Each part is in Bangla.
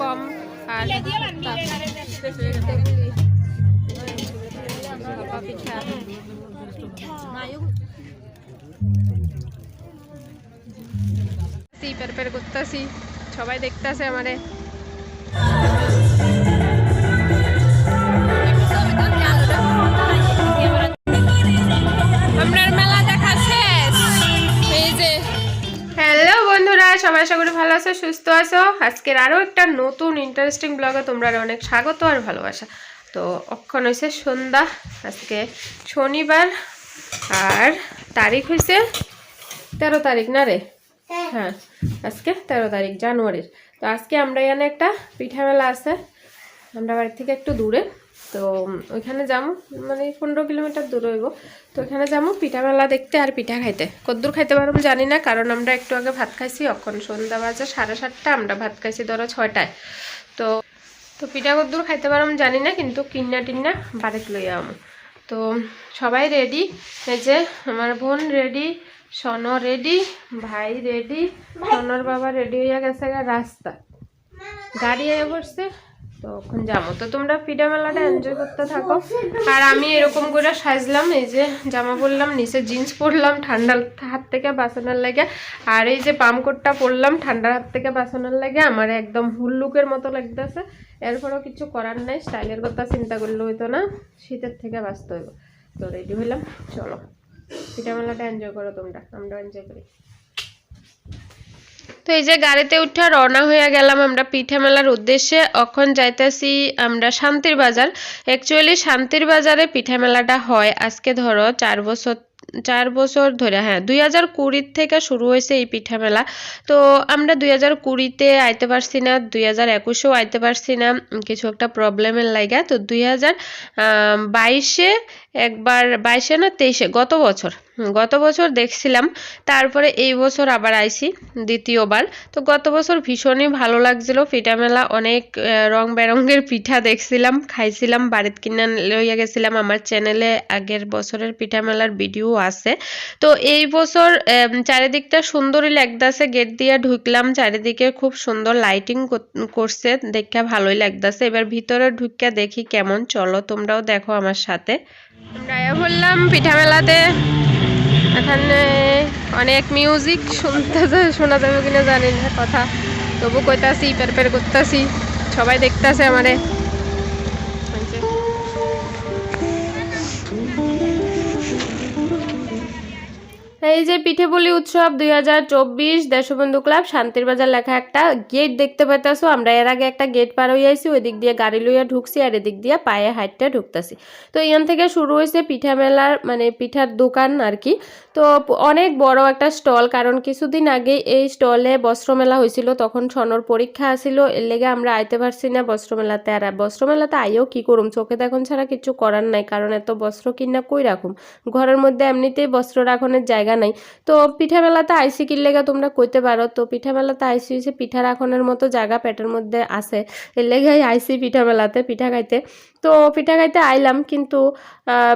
কম আর পিঠা পের পের করতেছি সবাই দেখতেছে আমারে আছো সুস্থ আছো? আজকের আরও একটা নতুন ইন্টারেস্টিং ব্লগে তোমরা অনেক স্বাগত আর ভালোবাসা। তো অক্ষণ হয়েছে সন্ধ্যা আজকে শনিবার আর তারিখ হয়েছে তেরো তারিখ না রে? হ্যাঁ আজকে তেরো তারিখ জানুয়ারির। তো আজকে আমরা এখানে একটা পিঠা মেলা আছে। আমরা বাড়ি থেকে একটু দূরে, তো ওইখানে যাব মানে পনেরো কিলোমিটার দূরে হইব। তো ওইখানে যাব পিঠা মেলা দেখতে আর পিঠা খাইতে। কদ্দূর খাইতে পারব জানি না, কারণ আমরা একটু আগে ভাত খাইছি অখন সন্ধ্যা বাজে সাড়ে সাতটা, আমরা ভাত খাইছি ধরো ছয়টায়। তো তো পিঠা কদ্দূর খাইতে পারব জানি না, কিন্তু কিন্না টিন্না বাড়িতে লইয়া আমো তো সবাই রেডি এই যে আমার বোন রেডি সন রেডি ভাই রেডি সনর বাবা রেডি হইয়া গেছে রাস্তা গাড়ি এসে পড়ছে। তো এখন যাব। তো তোমরা পিঠা মেলাটা এনজয় করতে থাকো। আর আমি এরকম করে সাজলাম, এই যে জামা পরলাম, নিচে জিন্স পরলাম ঠান্ডার হাত থেকে বাঁচানোর লাগে। আর এই যে পামকোটটা পরলাম ঠান্ডার হাত থেকে বাঁচানোর লাগে। আমার একদম হুল্লুকের মতো লাগতেছে। এরপরও কিছু করার নাই, স্টাইলের কথা চিন্তা করলে হইতো না, শীতের থেকে বাঁচতে হইব। তো রেডি হইলাম, চলো। পিঠা মেলাটা এনজয় করো তোমরা আমরা এনজয় করি। তো এই যে গাড়িতে উঠা রওনা হয়ে গেলাম আমরা পিঠা মেলার উদ্দেশ্যে। এখন যাইতেছি আমরা শান্তির বাজার। অ্যাকচুয়ালি শান্তির বাজারে পিঠা মেলাটা হয় আজকে ধরো চার বছর চার বছর ধরে হ্যাঁ দুই হাজার কুড়ির থেকে শুরু হয়েছে এই পিঠা মেলা। তো আমরা দুই হাজার কুড়িতে আইতে পারছি না, দুই হাজার একুশেও আইতে পারছি না কিছু একটা প্রবলেমের লাগা তো দুই হাজার বাইশে একবার বাইশে না তেইশে, গত বছর গত বছর দেখছিলাম, তারপরে এই বছর আবার আইসি দ্বিতীয়বার। তো গত বছর ভীষণই ভালো লাগছিল, পিঠা মেলা অনেক রং বেরঙের পিঠা দেখছিলাম, খাইছিলাম, বাড়িতে কিনে লইয়া গেছিলাম। আমার চ্যানেলে আগের বছরের পিঠা মেলার ভিডিও আছে। তো এই বছর চারিদিকটা সুন্দরই লাগতাছে, গেট দিয়ে ঢুকলাম, চারিদিকে খুব সুন্দর লাইটিং করছে, দেখে ভালোই লাগতাছে। এবার ভিতরে ঢুকিয়া দেখি কেমন, চলো তোমরাও দেখো আমার সাথে। আয়া বললাম, পিঠা মেলাতে। এখানে অনেক মিউজিক শুনতে শোনা যাবে কিনা জানি না, কথা। তবু কইতাছি, পের পের করতাছি। সবাই দেখতেছে আমারে। এই যে পিঠেপুলি উৎসব দুই হাজার চব্বিশ দেশবন্ধু ক্লাব শান্তির বাজার লেখা একটা গেট দেখতে পাইতেছো। আমরা এর আগে একটা গেট পার হয়ে আইসি ওই দিক দিয়ে গাড়ি লইয়া ঢুকছি আর এদিক দিয়ে পায়ে হাইটটা ঢুকতেছি। তো এখান থেকে শুরু হয়েছে পিঠা মেলার মানে পিঠার দোকান আর কি। তো অনেক বড় একটা স্টল, কারণ কিছুদিন আগে এই স্টলে বস্ত্রমেলা হয়েছিল, তখন সনর পরীক্ষা আসিল এর লেগে আমরা আইতে পারছি না বস্ত্রমেলাতে। আর বস্ত্রমেলাতে আইও কি করুম? চোখে দেখুন ছাড়া কিছু করার নাই, কারণ এত বস্ত্র কিনা কই রাখুম? ঘরের মধ্যে এমনিতেই বস্ত্র রাখনের জায়গা নাই। তো পিঠা মেলাতে আইসি কি লেগে তোমরা কইতে পারো? তো পিঠা মেলাতে আইসি হয়েছে পিঠা রাখনের মতো জায়গা, পেটের মধ্যে আছে। এর লেগে আইসি পিঠা মেলাতে পিঠা খাইতে। তো পিঠা খাইতে আইলাম, কিন্তু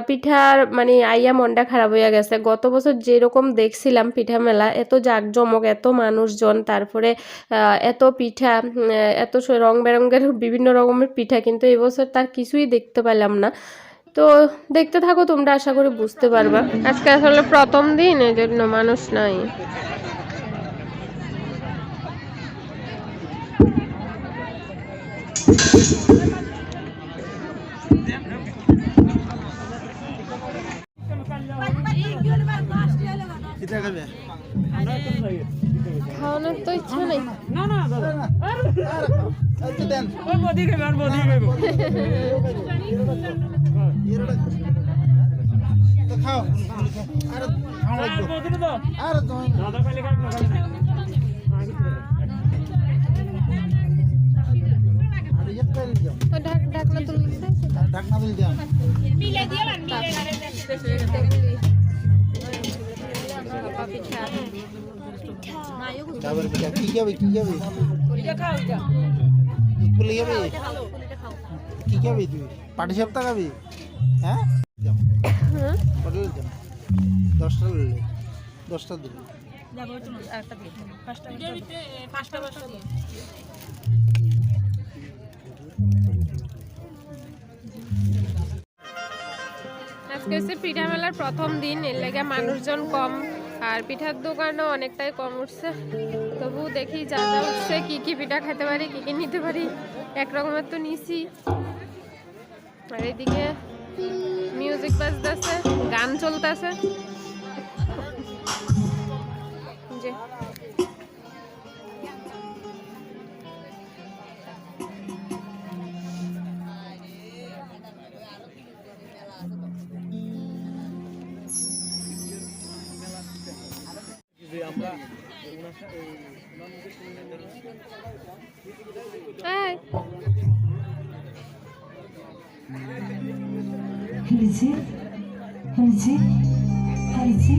পিঠার মানে আইয়া মনটা খারাপ হইয়া গেছে। গত বছর যেরকম দেখছিলাম পিঠা মেলা, এত জাঁকজমক, এত মানুষজন, তারপরে এত পিঠা এত রং বেরঙের বিভিন্ন রকমের পিঠা, কিন্তু এবছর তার কিছুই দেখতে পেলাম না। তো দেখতে থাকো, তোমরা আশা করি বুঝতে পারবা। আজকে আসলে প্রথম দিন এই জন্য মানুষ নাই। খাওয়ানোর তো ইচ্ছা নেই। আচ্ছা দেন। তো খাও। আর খাও। লাগবে আর তুমি আর ইয়ে কি কি পাটি খাবি হ্যাঁ দশটা দিলে দশটা দিলে আজকে হচ্ছে পিঠা মেলার প্রথম দিন, এর লেগে মানুষজন কম। আর পিঠার দোকানও অনেকটাই কম উঠছে। তবু দেখি যা যা উঠছে, কী কী পিঠা খেতে পারি, কী কী নিতে পারি। একরকমের তো নিছি। আর এদিকে মিউজিক বাজতেছে, গান চলতেছে। যে 헤리지? 헤리지? 헤리지?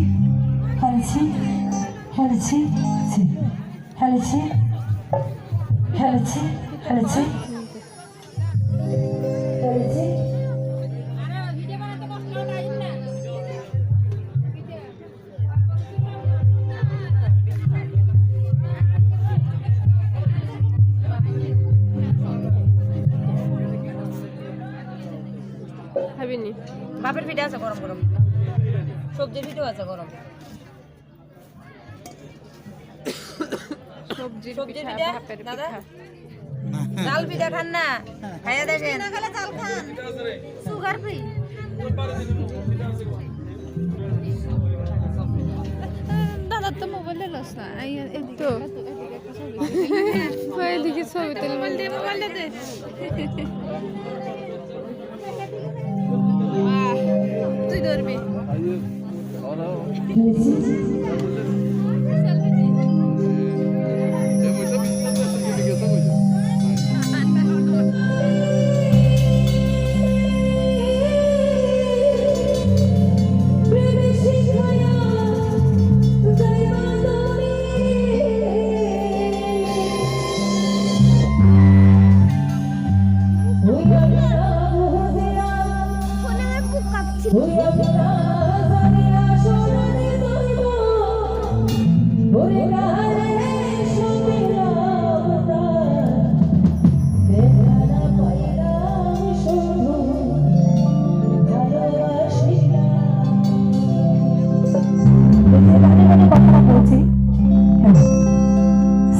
헤리지? 헤리지? 헤리지? 헤리지? 헤리지 헤리지? খাবিনি বাপের পিঠা আছে গরম গরম। সবজির পিঠাও আছে গরম। সবজির পিঠা পিঠা, দাদা? পিঠা। চাল পিঠা খান না? খাইয়া দেখেন। না খেলে চাল খান সুগার ফ্রি দাদার তো। মোবাইলে লস না তো এদিকে ছবি তুলবে। মোবাইলটা দে। Oh,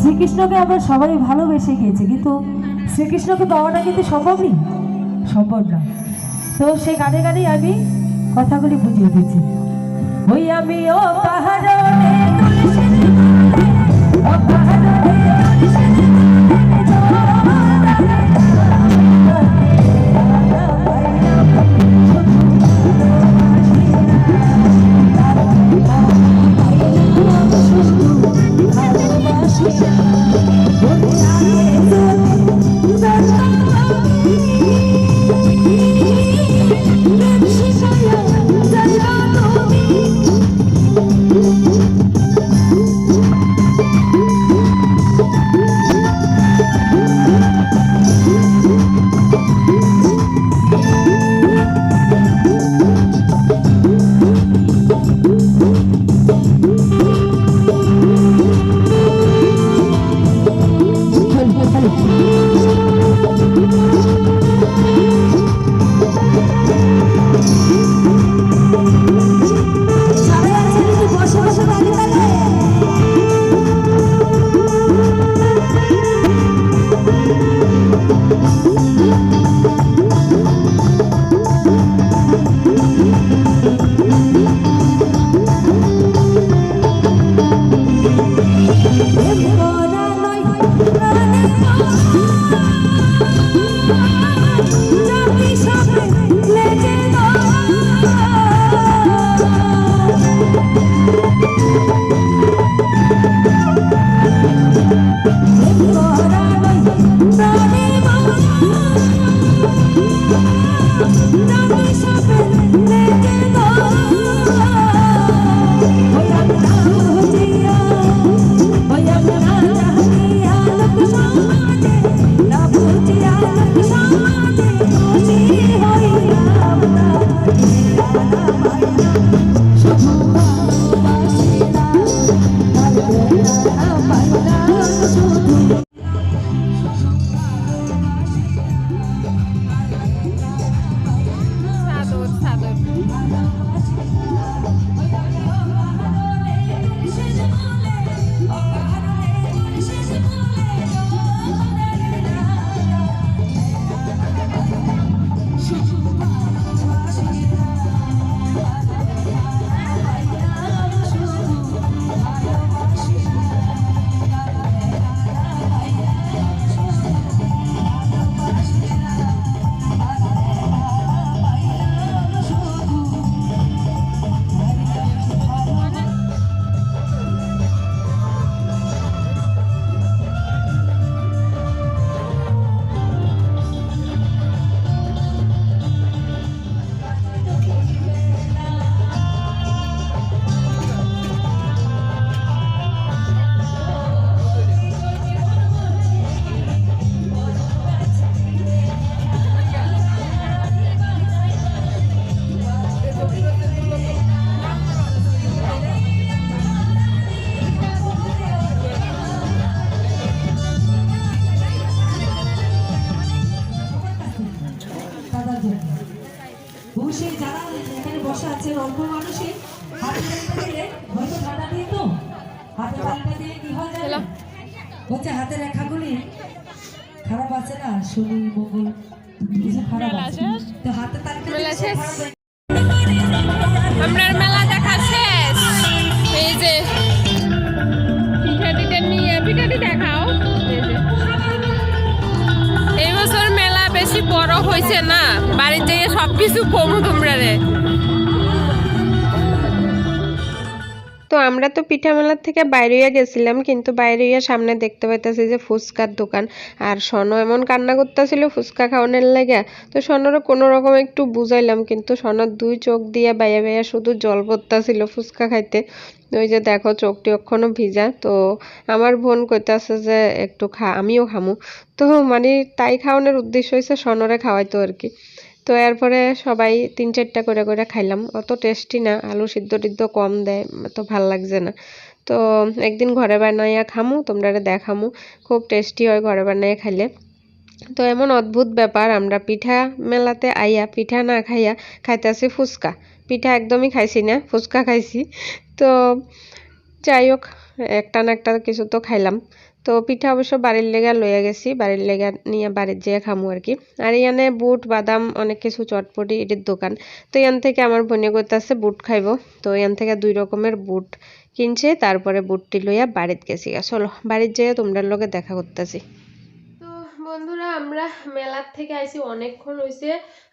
শ্রীকৃষ্ণকে আমরা সবাই ভালোবেসে গিয়েছি কিন্তু শ্রীকৃষ্ণকে পাওয়াটা কিন্তু সম্ভব নেই। সম্ভব না। তো সে গানে গানেই আমি কথাগুলি বুঝিয়ে দিচ্ছি। ওই আমি ও পাহাড়ে Yeah. এখানে বসে আছে অল্প মানুষে হাতে তালিকা দিলে হয়তো ঠান্ডা দিয়ে তো। হাতে তালিকা দিয়ে কি হয় জানো বলছে হাতের রেখাগুলি খারাপ আছে না? শনি মঙ্গল কিছু খারাপ আছে। তো হাতে আপনার মেলা দেখা শেষ? এই যে পিঠা নিয়ে পিঠাটি দেখাও। এই বছর মেলা বেশি বড় হয়েছে না? বাড়ির থেকে সবকিছু কমু তোমরা রে তো আমরা তো পিঠা মেলার থেকে বাইরেইয়া গেছিলাম, কিন্তু বাইরেইয়া সামনে দেখতে পাইতেছি যে ফুচকার দোকান। আর সনো এমন কান্না করতেছিল ফুচকা খাওয়ানোর লেগে। তো সনরও কোনো রকম একটু বুঝাইলাম, কিন্তু সনর দুই চোখ দিয়ে বাইয়া বাইয়া শুধু জল পড়তাছিল ফুচকা খাইতে। ওই যে দেখো চোখটি এখনও ভিজা, তো আমার বোন কইতাছে যে একটু খা, আমিও খামু। তো মানে তাই খাওয়ানোর উদ্দেশ্য হয়েছে সনরে খাওয়াইতো আর কি। তো এরপরে সবাই তিন চারটা করে করে খাইলাম। অত টেস্টি না, আলু সিদ্ধ টিদ্ধ কম দেয়, তো ভালো লাগছে না। তো একদিন ঘরে বানাইয়া খামু, তোমরা দেখামু, খুব টেস্টি হয় ঘরে বানাইয়া খাইলে। তো এমন অদ্ভুত ব্যাপার, আমরা পিঠা মেলাতে আইয়া, পিঠা না খাইয়া খাইতেছি ফুচকা। পিঠা একদমই খাইছি না, ফুচকা খাইছি। তো যাই হোক, একটা না একটা কিছু তো খাইলাম। তো পিঠা অবশ্য বাড়ির লেগা লইয়া গেছি, বাড়ির লেগা নিয়ে বাড়ির যেয়ে খামু আর কি আর ইয়ানে বুট, বাদাম, অনেক কিছু চটপটি এটির দোকান। তো এখান থেকে আমার বোনে করতেছে বুট খাইবো। তো ইয়ান থেকে দুই রকমের বুট কিনছে, তারপরে বুটটি লইয়া বাড়িতে গেছি চলো বাড়ির যেয়ে তোমরা লগে দেখা করতেছি। বন্ধুরা, আমরা মেলার থেকে আইছি, অনেকক্ষণ হয়েছে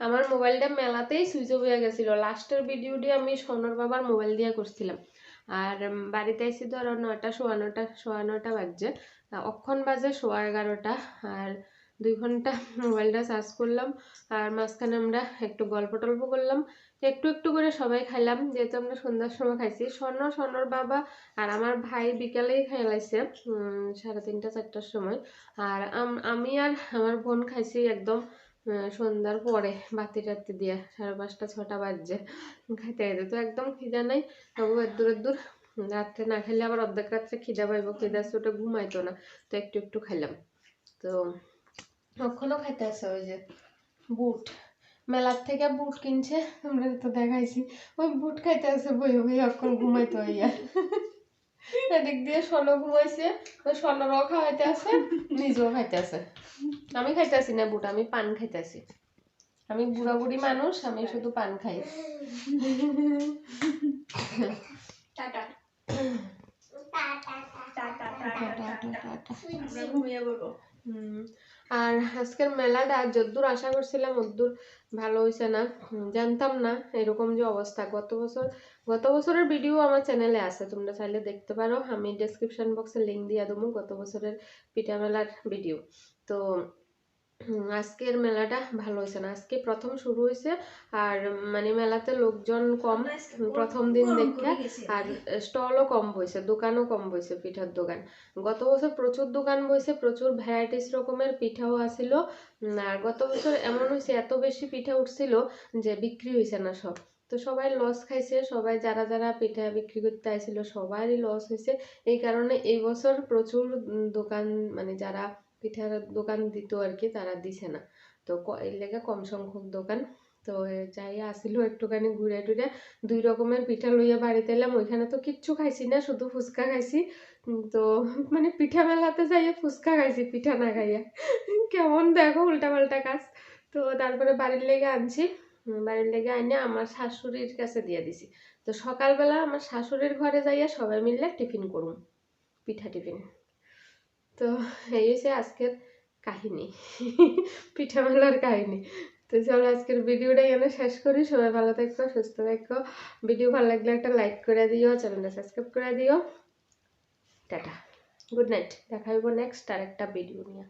আমার মোবাইলটা মেলাতেই সুইচ অফ হয়ে গেছিল। লাস্টের ভিডিওটি আমি সোনার বাবার মোবাইল দিয়ে করছিলাম। আর বাড়িতে আইছি ধরো নয়টা, সোয়া নটা সোয়া নটা বাজছে। অক্ষণ বাজে, সোয়া এগারোটা। আর দুই ঘণ্টা মোবাইলটা চার্জ করলাম। আর মাঝখানে আমরা একটু গল্প টল্প করলাম। একটু একটু করে সবাই খাইলাম। যেহেতু আমরা সন্ধ্যার সময় খাইছি স্বর্ণ স্বর্ণর বাবা আর আমার ভাই বিকালেই খাইলাইছে সাড়ে তিনটা, চারটার সময়। আর আম- আর আমার বোন খাইছি একদম সন্ধ্যার পরে বাতি টাতি দিয়ে, সাড়ে পাঁচটা, ছটা বাজছে। খাইতে খাইতে তো একদম খিদা নাই। তবু এদ্দুর এদ্দুর রাত্রে না খেলে আবার অর্ধেক রাত্রে খিদা পাইব খিদা ওটা ঘুমাইতো না তো একটু একটু খাইলাম। তো কখনো খাইতে আছে ওই যে বুট মেলার থেকে বুট কিনছে আমরা তো দেখাইছি ওই বুট খাইতে আছে বই বই অক্ষণ ঘুমাইতো ইয়া এদিক দিয়ে স্বর্ণ ঘুমাইছে ওই স্বর্ণরাও খাওয়াইতে আছে নিজেও খাইতে আছে আমি খাইতেছি না বুট আমি পান খাইতেছি আমি বুড়া বুড়ি মানুষ আমি শুধু পান খাই। হুম। আর আজকের মেলাটা যদ্দূর আশা করছিলাম, অদ্দূর ভালো হয়েছে না। জানতাম না এরকম যে অবস্থা। গত বছর, গত বছরের ভিডিও আমার চ্যানেলে আছে, তোমরা চাইলে দেখতে পারো। আমি ডেসক্রিপশন বক্সে লিঙ্ক দিয়ে দেবো গত বছরের পিঠা মেলার ভিডিও তো আজকের মেলাটা ভালো হয়েছে না। আজকে প্রথম শুরু হয়েছে আর মানে মেলাতে লোকজন কম প্রথম দিন দেখে আর স্টলও কম বইছে দোকানও কম বইছে পিঠার দোকান। গত বছর প্রচুর দোকান বইছে প্রচুর ভ্যারাইটিস রকমের পিঠাও আসিল। আর গত বছর এমন হয়েছে এত বেশি পিঠা উঠছিল যে বিক্রি হয়েছে না সব। তো সবাই লস খাইছে সবাই যারা যারা পিঠা বিক্রি করতে আইছিল সবারই লস হয়েছে এই কারণে এই বছর প্রচুর দোকান মানে যারা পিঠার দোকান দিত আর কি তারা দিছে না। তো এর লেগে কম সংখ্যক দোকান। তো যাই আসিল একটুখানি ঘুরে টুরে, দুই রকমের পিঠা লইয়া বাড়িতে এলাম। ওইখানে তো কিচ্ছু খাইছি না, শুধু ফুচকা খাইছি। তো মানে পিঠা মেলাতে যাইয়া ফুচকা খাইছি, পিঠা না খাইয়া। কেমন দেখো উল্টা পাল্টা কাজ। তো তারপরে বাড়ির লেগে আনছি। বাড়ির লেগে আনে আমার শাশুড়ির কাছে দিয়ে দিছি। তো সকালবেলা আমার শাশুড়ির ঘরে যাইয়া সবাই মিলে টিফিন করুম, পিঠা টিফিন। তো এই হচ্ছে আজকের কাহিনী পিঠা মেলার কাহিনী। তো চলো আজকের ভিডিওটা এখানে শেষ করি। সবাই ভালো থাকো, সুস্থ থাকো। ভিডিও ভালো লাগলে একটা লাইক করে দিও, চ্যানেলটা সাবস্ক্রাইব করে দিও। টাটা। গুড নাইট দেখা হইব নেক্সট আর একটা ভিডিও নিয়ে।